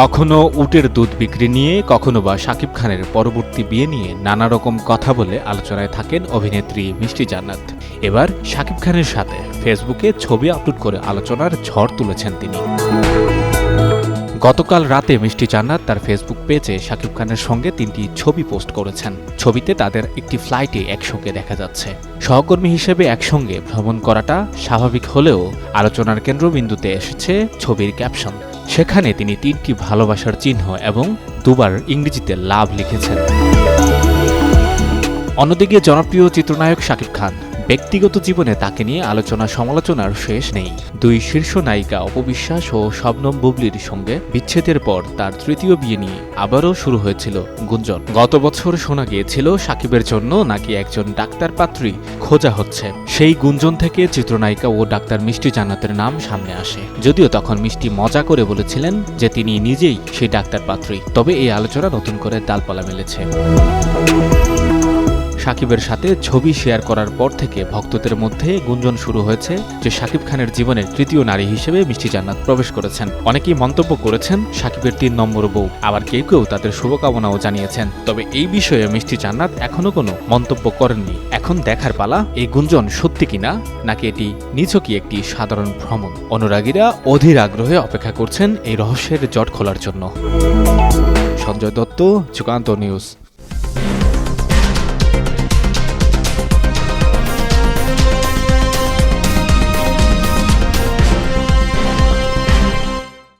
কখনো উটের দুধ বিক্রি নিয়ে, কখনো বা শাকিব খানের পরবর্তী বিয়ে নিয়ে নানা রকম কথা বলে আলোচনায় থাকেন অভিনেত্রী মিষ্টি জান্নাত। এবার শাকিব খানের সাথে ফেসবুকে ছবি আপলোড করে আলোচনার ঝড় তুলেছেন তিনি। গতকাল রাতে মিষ্টি জান্নাত তার ফেসবুক পেজে শাকিব খানের সঙ্গে তিনটি ছবি পোস্ট করেছেন। ছবিতে তাদের একটি ফ্লাইটে একসঙ্গে দেখা যাচ্ছে। সহকর্মী হিসেবে একসঙ্গে ভ্রমণ করাটা স্বাভাবিক হলেও আলোচনার কেন্দ্রবিন্দুতে এসেছে ছবির ক্যাপশন। সেখানে তিনি তিনটি ভালোবাসার চিহ্ন এবং দুবার ইংরেজিতে লাভ লিখেছেন। অন্যদিকে জনপ্রিয় চিত্রনায়ক শাকিব খান ব্যক্তিগত জীবনে তাকে নিয়ে আলোচনা সমালোচনার শেষ নেই। দুই শীর্ষ নায়িকা অপবিশ্বাস ও শবনম বুবলির সঙ্গে বিচ্ছেদের পর তার তৃতীয় বিয়ে নিয়ে আবারও শুরু হয়েছিল গুঞ্জন। গত বছর শোনা গিয়েছিল সাকিবের জন্য নাকি একজন ডাক্তার পাত্রী খোঁজা হচ্ছে। সেই গুঞ্জন থেকে চিত্রনায়িকা ও ডাক্তার মিষ্টি জান্নাতের নাম সামনে আসে। যদিও তখন মিষ্টি মজা করে বলেছিলেন যে তিনি নিজেই সেই ডাক্তার পাত্রী। তবে এই আলোচনা নতুন করে ডালপালা মেলেছে। সাকিবের সাথে ছবি শেয়ার করার পর থেকে ভক্তদের মধ্যে গুঞ্জন শুরু হয়েছে যে সাকিব খানের জীবনের তৃতীয় নারী হিসেবে মিষ্টি জান্নাত প্রবেশ করেছেন। অনেকেই মন্তব্য করেছেন, সাকিবের তিন নম্বর বউ। আবার কেউ কেউ তাদের শুভকামনাও জানিয়েছেন। তবে এই বিষয়ে মিষ্টি জান্নাত এখনও কোনো মন্তব্য করেননি। এখন দেখার পালা, এই গুঞ্জন সত্যি কিনা, নাকি এটি নিছকই একটি সাধারণ ভ্রমণ? অনুরাগীরা অধীর আগ্রহে অপেক্ষা করছেন এই রহস্যের জট খোলার জন্য। সঞ্জয় দত্ত, যুগান্ত নিউজ।